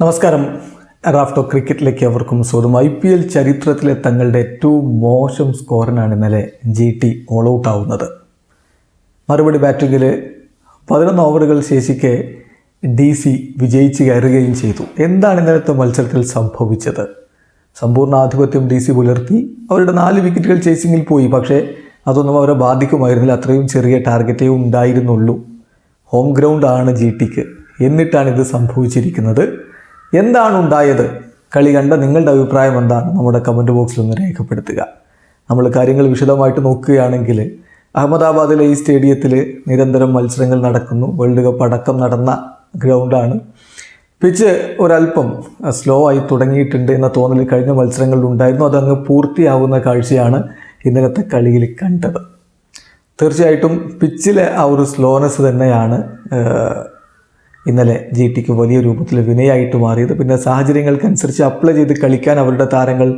നമസ്കാരം. റാഫ്റ്റോ ക്രിക്കറ്റിലേക്ക് അവർക്കും സ്വാഗതം. ഐ പി എൽ ചരിത്രത്തിലെ തങ്ങളുടെ ഏറ്റവും മോശം സ്കോറിനാണ് ഇന്നലെ ജി ടി ഓൾ ഔട്ട് ആവുന്നത്. മറുപടി ബാറ്റിങ്ങിൽ പതിനൊന്ന് ഓവറുകൾ ശേഷിക്കെ ഡി സി വിജയിച്ച് കയറുകയും ചെയ്തു. എന്താണ് ഇന്നലത്തെ മത്സരത്തിൽ സംഭവിച്ചത്? സമ്പൂർണ ആധിപത്യം ഡി സി പുലർത്തി. അവരുടെ നാല് വിക്കറ്റുകൾ ചേസിങ്ങിൽ പോയി. പക്ഷേ അതൊന്നും അവരെ ബാധിക്കുമായിരുന്നില്ല. അത്രയും ചെറിയ ടാർഗറ്റേ ഉണ്ടായിരുന്നുള്ളൂ. ഹോം ഗ്രൗണ്ടാണ് ജി ടിക്ക്. എന്നിട്ടാണ് ഇത് സംഭവിച്ചിരിക്കുന്നത്. എന്താണ് ഉണ്ടായത്? കളി കണ്ട നിങ്ങളുടെ അഭിപ്രായം എന്താണ്? നമ്മുടെ കമന്റ് ബോക്സിൽ ഒന്ന് രേഖപ്പെടുത്തുക. നമ്മൾ കാര്യങ്ങൾ വിശദമായിട്ട് നോക്കുകയാണെങ്കിൽ അഹമ്മദാബാദിലെ ഈ സ്റ്റേഡിയത്തിൽ നിരന്തരം മത്സരങ്ങൾ നടക്കുന്നു. വേൾഡ് കപ്പ് അടക്കം നടന്ന ഗ്രൗണ്ടാണ് പിച്ച് ഒരല്പം സ്ലോ ആയി തുടങ്ങിയിട്ടുണ്ട് എന്ന തോന്നൽ കഴിഞ്ഞ മത്സരങ്ങളിൽ ഉണ്ടായിരുന്നു. അതങ്ങ് പൂർത്തിയാവുന്ന കാഴ്ചയാണ് ഇന്നലത്തെ കളിയിൽ കണ്ടത്. തീർച്ചയായിട്ടും പിച്ചിലെ ആ ഒരു സ്ലോനെസ് തന്നെയാണ് ഇന്നലെ ജി ടിക്ക് വലിയ രൂപത്തിൽ വിനയായിട്ട് മാറിയത്. പിന്നെ സാഹചര്യങ്ങൾക്കനുസരിച്ച് അപ്ലൈ ചെയ്ത് കളിക്കാൻ അവരുടെ താരങ്ങൾ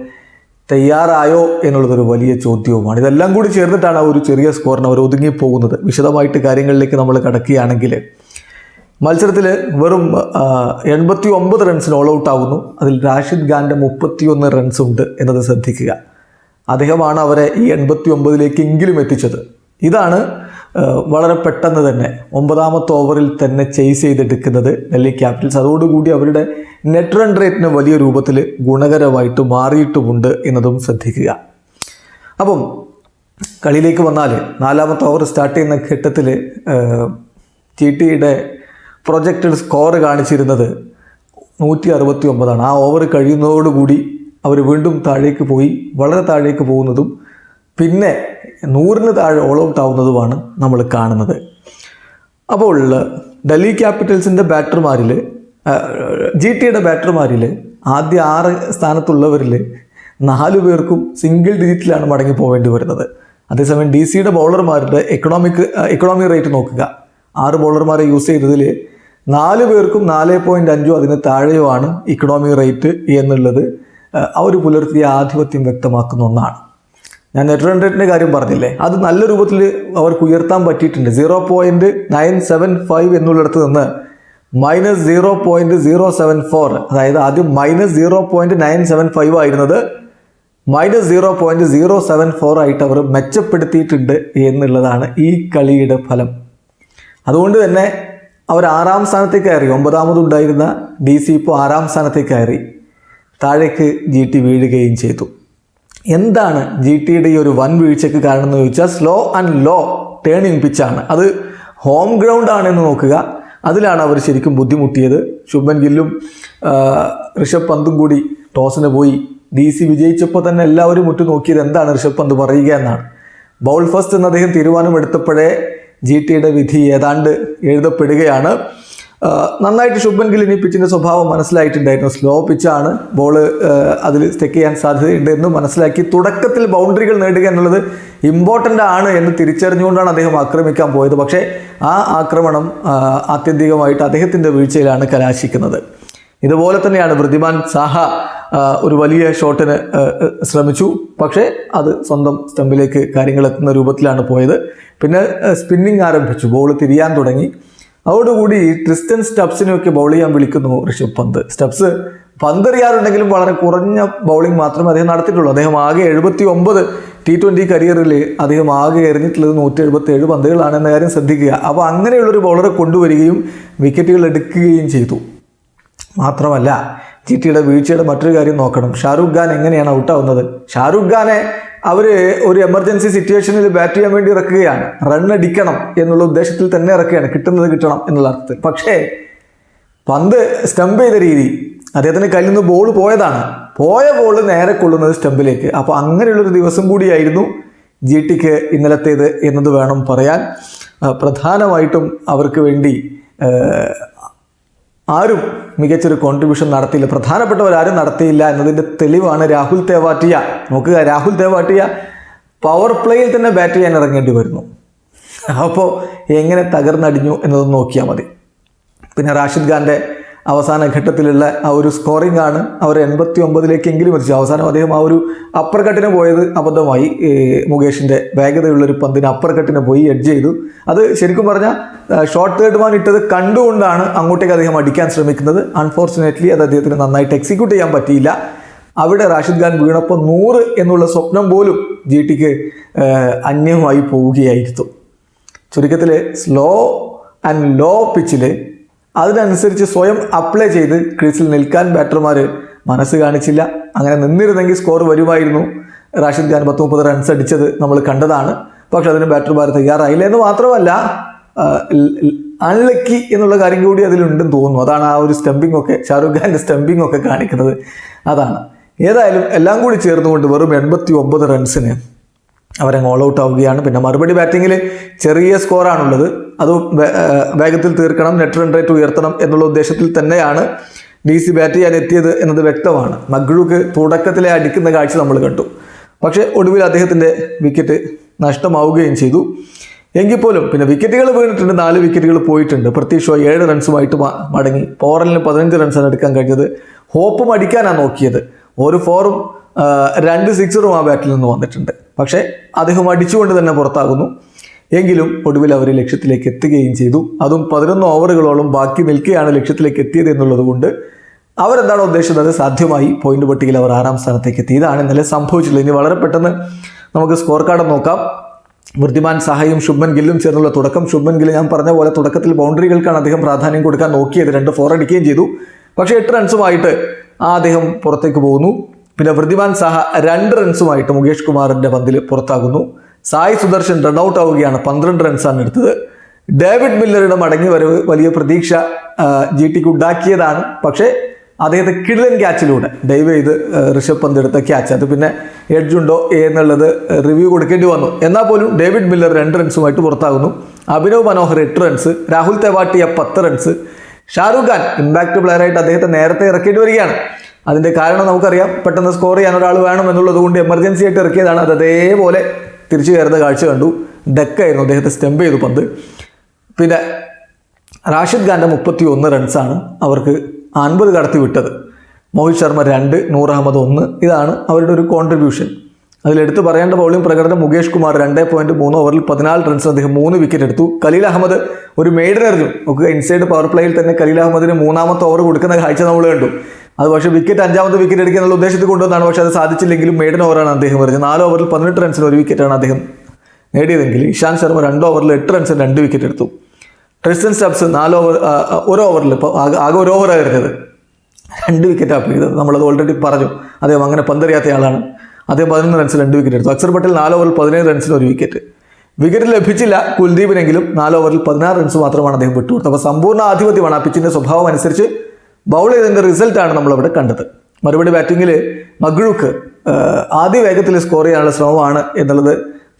തയ്യാറായോ എന്നുള്ളതൊരു വലിയ ചോദ്യവുമാണ്. ഇതെല്ലാം കൂടി ചേർന്നിട്ടാണ് ആ ഒരു ചെറിയ സ്കോറിന് അവർ ഒതുങ്ങിപ്പോകുന്നത്. വിശദമായിട്ട് കാര്യങ്ങളിലേക്ക് നമ്മൾ കടക്കുകയാണെങ്കിൽ മത്സരത്തിൽ വെറും എൺപത്തി ഒമ്പത് റൺസിന് ഓൾ ഔട്ട് ആവുന്നു. അതിൽ റാഷിദ് ഖാന്റെ മുപ്പത്തിയൊന്ന് റൺസ് ഉണ്ട് എന്നത് ശ്രദ്ധിക്കുക. അദ്ദേഹമാണ് അവരെ ഈ എൺപത്തി ഒമ്പതിലേക്ക് എങ്കിലും എത്തിച്ചത്. ഇതാണ് വളരെ പെട്ടെന്ന് തന്നെ ഒമ്പതാമത്തെ ഓവറിൽ തന്നെ ചെയ്സ് ചെയ്തെടുക്കുന്നത് ഡൽഹി ക്യാപിറ്റൽസ്. അതോടുകൂടി അവരുടെ നെറ്റ് റൺ റേറ്റിന് വലിയ രൂപത്തിൽ ഗുണകരമായിട്ട് മാറിയിട്ടുമുണ്ട് എന്നതും ശ്രദ്ധിക്കുക. അപ്പം കളിയിലേക്ക് വന്നാൽ നാലാമത്തെ ഓവർ സ്റ്റാർട്ട് ചെയ്യുന്ന ഘട്ടത്തിൽ ടി ടിയുടെ പ്രൊജക്റ്റഡ് സ്കോർ കാണിച്ചിരുന്നത് നൂറ്റി അറുപത്തി ഒമ്പതാണ് ആ ഓവർ കഴിയുന്നതോടുകൂടി അവർ വീണ്ടും താഴേക്ക് പോയി വളരെ താഴേക്ക് പോകുന്നതും പിന്നെ നൂറിന് താഴെ ഓൾ ഔട്ട് ആവുന്നതുമാണ് നമ്മൾ കാണുന്നത്. അപ്പോൾ ഡൽഹി ക്യാപിറ്റൽസിന്റെ ബാറ്റർമാരിൽ ജി ടിയുടെ ബാറ്റർമാരിൽ ആദ്യ ആറ് സ്ഥാനത്തുള്ളവരിൽ നാല് പേർക്കും സിംഗിൾ ഡിജിറ്റിലാണ് മടങ്ങി പോകേണ്ടി വരുന്നത്. അതേസമയം ഡി സിയുടെ ബൗളർമാരുടെ എക്കണോമിക് എക്കണോമി റേറ്റ് നോക്കുക. ആറ് ബൗളർമാരെ യൂസ് ചെയ്തതിൽ നാല് പേർക്കും നാല് പോയിന്റ് അഞ്ചോ അതിന് താഴെയോ ആണ് ഇക്കണോമി റേറ്റ് എന്നുള്ളത് അവർ പുലർത്തിയ ആധിപത്യം വ്യക്തമാക്കുന്ന ഒന്നാണ്. ഞാൻ നെറ്റ് റൺ റേറ്റിന്റെ കാര്യം പറഞ്ഞില്ലേ? അത് നല്ല രൂപത്തിൽ അവർക്ക് ഉയർത്താൻ പറ്റിയിട്ടുണ്ട്. Zero point nine seven five എന്നുള്ളിടത്ത് നിന്ന് minus zero point zero seven four അതായത് ആദ്യം minus zero point nine seven five ആയിരുന്നത് minus zero point zero seven four ആയിട്ട് അവർ മെച്ചപ്പെടുത്തിയിട്ടുണ്ട് എന്നുള്ളതാണ് ഈ കളിയുടെ ഫലം. അതുകൊണ്ട് തന്നെ അവർ ആറാം സ്ഥാനത്തേക്ക് കയറി. ഒമ്പതാമതുണ്ടായിരുന്ന ഡി സി ഇപ്പോൾ ആറാം സ്ഥാനത്തേക്ക് കയറി. താഴേക്ക് ജി ടി വീഴുകയും ചെയ്തു. എന്താണ് ജി ടിയുടെ ഈ ഒരു വൻ വീഴ്ചയ്ക്ക് കാരണം എന്ന് ചോദിച്ചാൽ സ്ലോ ആൻഡ് ലോ ടേണിംഗ് പിച്ചാണ് അത് ഹോം ഗ്രൗണ്ട് ആണെന്ന് നോക്കുക. അതിലാണ് അവർ ശരിക്കും ബുദ്ധിമുട്ടിയത്. ശുഭൻ ഗില്ലും ഋഷഭ് പന്തും കൂടി ടോസിന് പോയി. ഡി സി വിജയിച്ചപ്പോൾ തന്നെ എല്ലാവരും മുറ്റു നോക്കിയത് എന്താണ് ഋഷഭ് പന്ത് പറയുക എന്നാണ്. ബൗൾ ഫസ്റ്റ് എന്ന് അദ്ദേഹം തീരുമാനമെടുത്തപ്പോഴേ ജി ടിയുടെ വിധി ഏതാണ്ട് എഴുതപ്പെടുകയാണ്. നന്നായിട്ട് ശുഭൻ ഗില്ലിന് പിച്ചിന്റെ സ്വഭാവം മനസ്സിലായിട്ടുണ്ടായിരുന്നു. സ്ലോ പിച്ചാണ് ബോൾ അതിൽ സ്റ്റെക്ക് ചെയ്യാൻ സാധ്യതയുണ്ട് എന്ന് മനസ്സിലാക്കി തുടക്കത്തിൽ ബൗണ്ടറികൾ നേടുക എന്നുള്ളത് ഇമ്പോർട്ടന്റ് ആണ് എന്ന് തിരിച്ചറിഞ്ഞുകൊണ്ടാണ് അദ്ദേഹം ആക്രമിക്കാൻ പോയത്. പക്ഷേ ആ ആക്രമണം ആത്യന്തികമായിട്ട് അദ്ദേഹത്തിന്റെ വീഴ്ചയിലാണ് കലാശിക്കുന്നത്. ഇതുപോലെ തന്നെയാണ് വൃദ്ധിമാൻ സാഹ ഒരു വലിയ ഷോട്ടിന് ശ്രമിച്ചു. പക്ഷേ അത് സ്വന്തം സ്റ്റമ്പിലേക്ക് കാര്യങ്ങൾ എത്തുന്ന രൂപത്തിലാണ് പോയത്. പിന്നെ സ്പിന്നിങ് ആരംഭിച്ചു. ബോൾ തിരിയാൻ തുടങ്ങി. അതോടുകൂടി ട്രിസ്റ്റൻ സ്റ്റബ്സിനെയൊക്കെ ബൗൾ ചെയ്യാൻ വിളിക്കുന്നു ഋഷഭ് പന്ത്. സ്റ്റബ്സ് പന്തെറിയാറുണ്ടെങ്കിലും വളരെ കുറഞ്ഞ ബൗളിംഗ് മാത്രമേ അദ്ദേഹം നടത്തിയിട്ടുള്ളൂ. അദ്ദേഹം ആകെ എഴുപത്തി ഒമ്പത് ടി ട്വന്റി കരിയറിൽ അദ്ദേഹം ആകെ എറിഞ്ഞിട്ടുള്ളത് നൂറ്റി എഴുപത്തി ഏഴ് പന്തുകളാണ് എന്ന കാര്യം ശ്രദ്ധിക്കുക. അപ്പോൾ അങ്ങനെയുള്ളൊരു ബൗളറെ കൊണ്ടുവരികയും വിക്കറ്റുകൾ എടുക്കുകയും ചെയ്തു. മാത്രമല്ല ജി വീഴ്ചയുടെ മറ്റൊരു കാര്യം നോക്കണം. ഷാരൂഖ് ഖാൻ എങ്ങനെയാണ് ഔട്ടാവുന്നത് ഷാരൂഖ് ഖാനെ അവർ ഒരു എമർജൻസി സിറ്റുവേഷനിൽ ബാറ്റ് ചെയ്യാൻ വേണ്ടി ഇറക്കുകയാണ്. റൺ അടിക്കണം എന്നുള്ള ഉദ്ദേശത്തിൽ തന്നെ ഇറക്കുകയാണ്. കിട്ടുന്നത് കിട്ടണം എന്നുള്ള അർത്ഥത്തിൽ. പക്ഷേ പന്ത് സ്റ്റംപ് ചെയ്ത രീതി അദ്ദേഹത്തിന് കയ്യിൽ നിന്ന് ബോൾ പോയതാണ്. പോയ ബോൾ നേരെ കൊള്ളുന്നത് സ്റ്റമ്പിലേക്ക് അപ്പോൾ അങ്ങനെയുള്ളൊരു ദിവസം കൂടിയായിരുന്നു ജി ടിക്ക് ഇന്നലത്തേത് എന്നത് വേണം പറയാൻ. പ്രധാനമായിട്ടും അവർക്ക് വേണ്ടി ആരും മികച്ചൊരു കോൺട്രിബ്യൂഷൻ നടത്തിയില്ല. പ്രധാനപ്പെട്ടവരാരും നടത്തിയില്ല എന്നതിന്റെ തെളിവാണ് രാഹുൽ തേവാട്ടിയ. നോക്കുക രാഹുൽ തേവാട്ടിയ പവർ പ്ലേയിൽ തന്നെ ബാറ്റ് ചെയ്യാൻ ഇറങ്ങേണ്ടി വരുന്നു. അപ്പോൾ എങ്ങനെ തകർന്നടിഞ്ഞു എന്നതൊന്ന് നോക്കിയാൽ മതി. പിന്നെ റാഷിദ് ഖാന്റെ അവസാന ഘട്ടത്തിലുള്ള ആ ഒരു സ്കോറിംഗ് ആണ് അവർ എൺപത്തി ഒമ്പതിലേക്കെങ്കിലും എത്തിച്ചു. അവസാനം അദ്ദേഹം ആ ഒരു അപ്പർ കട്ടിന് പോയത് അബദ്ധമായി. മുകേഷിന്റെ വേഗതയുള്ളൊരു പന്തിന് അപ്പർ കട്ടിന് പോയി എഡ്ജ് ചെയ്തു. അത് ശരിക്കും പറഞ്ഞാൽ ഷോർട്ട് തേർഡ് മാൻ ഇട്ടത് കണ്ടുകൊണ്ടാണ് അങ്ങോട്ടേക്ക് അദ്ദേഹം അടിക്കാൻ ശ്രമിക്കുന്നത്. അൺഫോർച്ചുനേറ്റ്ലി അത് അദ്ദേഹത്തിന് നന്നായിട്ട് എക്സിക്യൂട്ട് ചെയ്യാൻ പറ്റിയില്ല. അവിടെ റാഷിദ് ഖാൻ വീണപ്പോൾ നൂറ് എന്നുള്ള സ്വപ്നം പോലും ജി ടിക്ക് അന്യമായി പോവുകയായിരുന്നു. ചുരുക്കത്തിൽ സ്ലോ ആൻഡ് ലോ പിച്ചിൽ അതിനനുസരിച്ച് സ്വയം അപ്ലൈ ചെയ്ത് ക്രീസിൽ നിൽക്കാൻ ബാറ്റർമാർ മനസ്സ് കാണിച്ചില്ല. അങ്ങനെ നിന്നിരുന്നെങ്കിൽ സ്കോർ വരുമായിരുന്നു. റാഷിദ് ഖാൻ പത്ത് മുപ്പത് റൺസ് അടിച്ചത് നമ്മൾ കണ്ടതാണ്. പക്ഷെ അതിന് ബാറ്റർമാർ തയ്യാറായില്ല എന്ന് മാത്രമല്ല അൺലക്കി എന്നുള്ള കാര്യം കൂടി അതിലുണ്ടെന്ന് തോന്നുന്നു. അതാണ് ആ ഒരു സ്റ്റംപിംഗ് ഒക്കെ ഷാറുഖ് ഖാന്റെ സ്റ്റംപിംഗ് ഒക്കെ കാണിക്കുന്നത്. അതാണ്. ഏതായാലും എല്ലാം കൂടി ചേർന്നുകൊണ്ട് വെറും എൺപത്തി ഒമ്പത് റൺസിന് അവരങ്ങ് ഓൾ ഔട്ട് ആവുകയാണ്. പിന്നെ മറുപടി ബാറ്റിങ്ങിൽ ചെറിയ സ്കോറാണുള്ളത് അത് വേഗത്തിൽ തീർക്കണം നെറ്റ് റൺ റേറ്റ് ഉയർത്തണം എന്നുള്ള ഉദ്ദേശത്തിൽ തന്നെയാണ് ഡി സി ബാറ്റ് ചെയ്യാൻ എത്തിയത് എന്നത് വ്യക്തമാണ്. മഗ്ഴൂക്ക് തുടക്കത്തിലെ അടിക്കുന്ന കാഴ്ച നമ്മൾ കണ്ടു. പക്ഷേ ഒടുവിൽ അദ്ദേഹത്തിന്റെ വിക്കറ്റ് നഷ്ടമാവുകയും ചെയ്തു. എങ്കിൽ പോലും പിന്നെ വിക്കറ്റുകൾ വീണിട്ടുണ്ട്. നാല് വിക്കറ്റുകൾ പോയിട്ടുണ്ട്. പൃഥ്വി ഷോ ഏഴ് റൺസുമായിട്ട് മടങ്ങി. പോറലിന് പതിനഞ്ച് റൺസാണ് എടുക്കാൻ കഴിഞ്ഞത്. ഹോപ്പും അടിക്കാനാണ് നോക്കിയത്. ഒരു ഫോറും രണ്ട് സിക്സറും ആ ബാറ്റിൽ നിന്ന് വന്നിട്ടുണ്ട്. പക്ഷേ അദ്ദേഹം അടിച്ചുകൊണ്ട് തന്നെ പുറത്താകുന്നു. എങ്കിലും ഒടുവിൽ അവർ ലക്ഷ്യത്തിലേക്ക് എത്തുകയും ചെയ്തു. അതും പതിനൊന്ന് ഓവറുകളോളം ബാക്കി നിൽക്കുകയാണ് ലക്ഷ്യത്തിലേക്ക് എത്തിയത് എന്നുള്ളത് കൊണ്ട് അവരെന്താണോ ഉദ്ദേശിച്ചത്? അത് സാധ്യമായി. പോയിന്റ് പട്ടികയിൽ അവർ ആറാം സ്ഥാനത്തേക്ക് എത്തി. ഇതാണ് ഇന്നലെ സംഭവിച്ചിട്ടുള്ളത്. ഇനി വളരെ പെട്ടെന്ന് നമുക്ക് സ്കോർ കാർഡ് നോക്കാം. വൃദ്ധിമാൻ സഹായും ശുഭൻ ഗില്ലും ചേർന്നുള്ള തുടക്കം. ശുഭൻ ഗില്ല് ഞാൻ പറഞ്ഞ പോലെ തുടക്കത്തിൽ ബൗണ്ടറികൾക്കാണ് അദ്ദേഹം പ്രാധാന്യം കൊടുക്കാൻ നോക്കിയത്. രണ്ട് ഫോർ അടിക്കുകയും ചെയ്തു. പക്ഷേ എട്ട് റൺസുമായിട്ട് ആ അദ്ദേഹം പുറത്തേക്ക് പോകുന്നു. പിന്നെ വൃദ്ധിമാൻ സാഹ രണ്ട് റൺസുമായിട്ട് മുകേഷ് കുമാറിന്റെ പന്തിൽ പുറത്താകുന്നു. സായി സുദർശൻ റൺഔട്ട് ആവുകയാണ്. പന്ത്രണ്ട് റൺസാണ് എടുത്തത്. ഡേവിഡ് മില്ലറുടെ മടങ്ങി വരവ് വലിയ പ്രതീക്ഷ ജി ടിക്ക് ഉണ്ടാക്കിയതാണ്. പക്ഷേ അദ്ദേഹത്തെ കിടിലൻ ക്യാച്ചിലൂടെ ഡൈവ് ചെയ്ത് ഋഷഭ് പന്ത് എടുത്ത ക്യാച്ച്. അത് പിന്നെ എഡ്ജ് ഉണ്ടോ എന്നുള്ളത് റിവ്യൂ കൊടുക്കേണ്ടി വന്നു. എന്നാൽ പോലും ഡേവിഡ് മില്ലർ രണ്ട് റൺസുമായിട്ട് പുറത്താകുന്നു. അഭിനവ് മനോഹർ എട്ട് റൺസ് രാഹുൽ തെവാട്ടിയ പത്ത് റൺസ് ഷാരൂഖ് ഖാൻ ഇമ്പാക്ട് പ്ലെയറായിട്ട് അദ്ദേഹത്തെ നേരത്തെ ഇറക്കിയിട്ട് വരികയാണ്. അതിന്റെ കാരണം നമുക്കറിയാം. പെട്ടെന്ന് സ്കോർ ചെയ്യാൻ ഒരാൾ വേണം എന്നുള്ളത് കൊണ്ട് എമർജൻസി ആയിട്ട് ഇറക്കിയതാണ്. അത് അതേപോലെ തിരിച്ചു കയറുന്ന കാഴ്ച കണ്ടു. ഡെക്കായിരുന്നു അദ്ദേഹത്തെ സ്റ്റെമ്പ് ചെയ്തു പന്ത്. പിന്നെ റാഷിദ് ഖാന്റെ മുപ്പത്തി ഒന്ന് റൺസാണ് അവർക്ക് അൻപത് കടത്തി വിട്ടത്. മോഹിത് ശർമ്മ രണ്ട് നൂർ അഹമ്മദ് ഒന്ന്. ഇതാണ് അവരുടെ ഒരു കോൺട്രിബ്യൂഷൻ അതിലെടുത്ത് പറയേണ്ട ബൗളിംഗ് പ്രകടനം മുകേഷ് കുമാർ രണ്ട് പോയിന്റ് മൂന്ന് ഓവറിൽ പതിനാല് റൺസ് അദ്ദേഹം മൂന്ന് വിക്കറ്റ് എടുത്തു. കലീൽ അഹമ്മദ് ഒരു എറിഞ്ഞു നമുക്ക് ഇൻസൈഡ് പവർ പ്ലേയിൽ തന്നെ കലീൽ അഹമ്മദിന് മൂന്നാമത്തെ ഓവർ കൊടുക്കുന്ന കാഴ്ച നമ്മൾ കണ്ടു. അത് പക്ഷേ വിക്കറ്റ് അഞ്ചാമത്തെ വിക്കറ്റ് എടുക്കുക എന്നുള്ള ഉദ്ദേശത്തിൽ കൊണ്ടുവന്നാണ്. പക്ഷേ അത് സാധിച്ചില്ലെങ്കിലും മെയ്ഡൻ ഓവറാണ് അദ്ദേഹം പറഞ്ഞത്. നാല് ഓവറിൽ പതിനെട്ട് റൺസിന് ഒരു വിക്കറ്റാണ് അദ്ദേഹം നേടിയതെങ്കിൽ ഇഷാന്ത് ശർമ്മ രണ്ട് ഓവറിൽ എട്ട് റൺസിന് രണ്ട് വിക്കറ്റ് എടുത്തു. ട്രിസ്റ്റൻ സ്റ്റബ്സ് നാല് ഓവർ ഒരു ഓവറിൽ ഇപ്പോൾ ആകെ ആകെ ഒരു ഓവറാണ് എറിഞ്ഞത് രണ്ട് വിക്കറ്റാണ് ചെയ്തത് നമ്മളത് ഓൾറെഡി പറഞ്ഞു. അദ്ദേഹം അങ്ങനെ പന്തറിയാത്ത ആളാണ്. അദ്ദേഹം പതിനൊന്ന് റൺസ് രണ്ട് വിക്കറ്റ് എടുത്തു. അക്സർ പട്ടേൽ നാല് ഓവറിൽ പതിനേഴ് റൺസിന് ഒരു വിക്കറ്റ് വിക്കറ്റ് ലഭിച്ചില്ല കുൽദീപിനെങ്കിലും നാല് ഓവറിൽ പതിനാറ് റൺസ് മാത്രമാണ് അദ്ദേഹം വിട്ടുകൊടുത്തത്. അപ്പോൾ സമ്പൂർണ ആധിപത്യമാണ് ആ പിച്ചിന്റെ സ്വഭാവം അനുസരിച്ച് ബൗൾ ചെയ്തതിന്റെ റിസൾട്ടാണ് നമ്മളവിടെ കണ്ടത്. മറുപടി ബാറ്റിങ്ങിൽ മഗ്ഴൂക്ക് ആദ്യ വേഗത്തിൽ സ്കോർ ചെയ്യാനുള്ള ശ്രമമാണ് എന്നുള്ളത്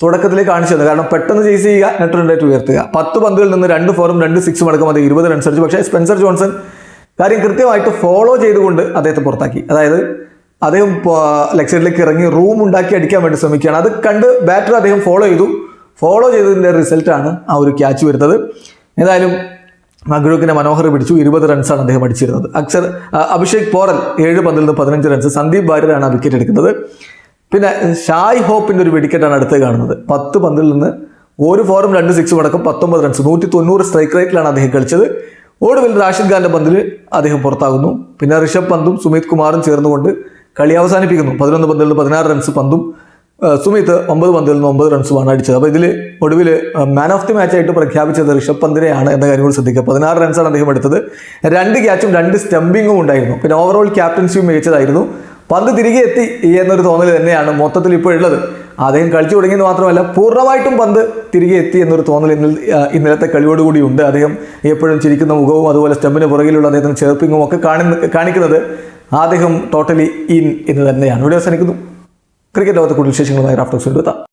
തുടക്കത്തിൽ കാണിച്ചത് കാരണം പെട്ടെന്ന് ചേസ് ചെയ്യുക നെറ്റ് റൺ റേറ്റ് ഉയർത്തുക. പത്ത് പന്തുകളിൽ നിന്ന് രണ്ട് ഫോറും രണ്ട് സിക്സും അടക്കം അത് ഇരുപത് റൺസ് അടിച്ചു. പക്ഷേ സ്പെൻസർ ജോൺസൺ കാര്യം കൃത്യമായിട്ട് ഫോളോ ചെയ്തുകൊണ്ട് അദ്ദേഹത്തെ പുറത്താക്കി. അതായത് അദ്ദേഹം ലെക്ചറിലേക്ക് ഇറങ്ങി റൂം ഉണ്ടാക്കി അടിക്കാൻ വേണ്ടി ശ്രമിക്കുകയാണ്. അത് കണ്ട് ബാറ്റർ അദ്ദേഹം ഫോളോ ചെയ്തു. ഫോളോ ചെയ്തതിന്റെ റിസൾട്ടാണ് ആ ഒരു ക്യാച്ച് വരുന്നത്. ഏതായാലും മഗ്രൂക്കിനെ മനോഹർ പിടിച്ചു. ഇരുപത് റൺസാണ് അദ്ദേഹം അടിച്ചിരുന്നത്. അക്സർ അഭിഷേക് പോറൽ ഏഴ് പന്തിൽ നിന്ന് പതിനഞ്ച് റൺസ് സന്ദീപ് വാര്യരാണ് ആ വിക്കറ്റ് എടുക്കുന്നത്. പിന്നെ ഷായ് ഹോപ്പിന്റെ ഒരു വെടിക്കെട്ടാണ് അടുത്ത് കാണുന്നത്. പത്ത് പന്തിൽ നിന്ന് ഒരു ഫോറും രണ്ട് സിക്സും അടക്കം പത്തൊമ്പത് റൺസ് നൂറ്റി തൊണ്ണൂറ് സ്ട്രൈക്ക് റേറ്റിലാണ് അദ്ദേഹം കളിച്ചത്. ഒടുവിൽ റാഷിദ് ഖാന്റെ പന്തിൽ അദ്ദേഹം പുറത്താകുന്നു. പിന്നെ ഋഷഭ് പന്തും സുമിത് കുമാറും ചേർന്നുകൊണ്ട് കളി അവസാനിപ്പിക്കുന്നു. പതിനൊന്ന് പന്തിൽ നിന്ന് പതിനാറ് റൺസ് പന്തും സുമിത്ത് ഒമ്പത് പന്തിൽ നിന്ന് ഒമ്പത് റൺസുമാണ് അടിച്ചത്. അപ്പോൾ ഇതിൽ ഒടുവിൽ മാൻ ഓഫ് ദി മാച്ച് ആയിട്ട് പ്രഖ്യാപിച്ചത് ഋഷഭ് പന്തിനെയാണ് എന്ന കാര്യം കൂടി ശ്രദ്ധിക്കുക. പതിനാറ് റൺസാണ് അദ്ദേഹം എടുത്തത്. രണ്ട് ക്യാച്ചും രണ്ട് സ്റ്റംപിങ്ങും ഉണ്ടായിരുന്നു. പിന്നെ ഓവറോൾ ക്യാപ്റ്റൻസിയും മികച്ചതായിരുന്നു. പന്ത് തിരികെ എത്തി എന്നൊരു തോന്നൽ തന്നെയാണ് മൊത്തത്തിൽ ഇപ്പോൾ ഉള്ളത്. അദ്ദേഹം കളിച്ചു തുടങ്ങിയെന്ന് മാത്രമല്ല പൂർണമായിട്ടും പന്ത് തിരികെ എത്തി എന്നൊരു തോന്നൽ ഇന്നൽ ഇന്നലത്തെ കളിയോടുകൂടി ഉണ്ട്. അദ്ദേഹം എപ്പോഴും ചിരിക്കുന്ന മുഖവും അതുപോലെ സ്റ്റെമ്പിന് പുറകിലുള്ള അദ്ദേഹത്തിന് ചേർപ്പിങ്ങും ഒക്കെ കാണുന്ന കാണിക്കുന്നത് അദ്ദേഹം ടോട്ടലി ഇൻ എന്ന് തന്നെയാണ്. ഇവിടെ അവസാനിക്കുന്നു ക്രിക്കറ്റ് ലോകത്തെ കൂടുതൽ വിശേഷങ്ങളുമായി റാഫ്റ്റോക്സ് എത്താം